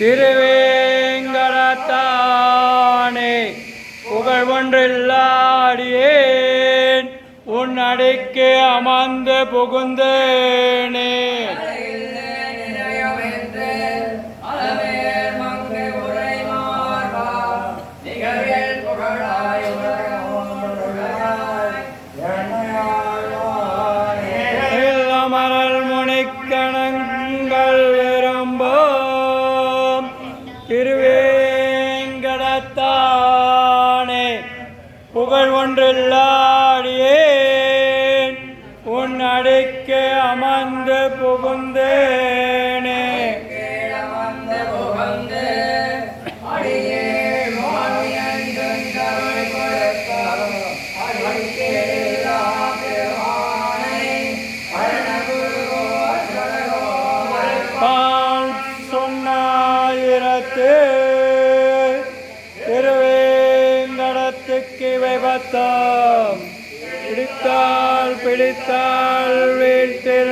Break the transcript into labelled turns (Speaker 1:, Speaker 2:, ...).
Speaker 1: திருவேங்கடத்தானே புகழ் ஒன்றில்லாடியேன். உன் அடிக்கு அமர்ந்து புகுந்தேனே. முனிக்கணங்கள் விரும்பும் திருவேங்கடத்தானே புகழ் ஒன்றில்லாடியேன். உன் அடிக்கு அமர்ந்து புகுந்தேனே. தான் சொன்னாயிரத்து திருவேங்கடத்துக்கு விபத்தம் பிடித்தால் பிடித்தால் வீழ்த்திருந்து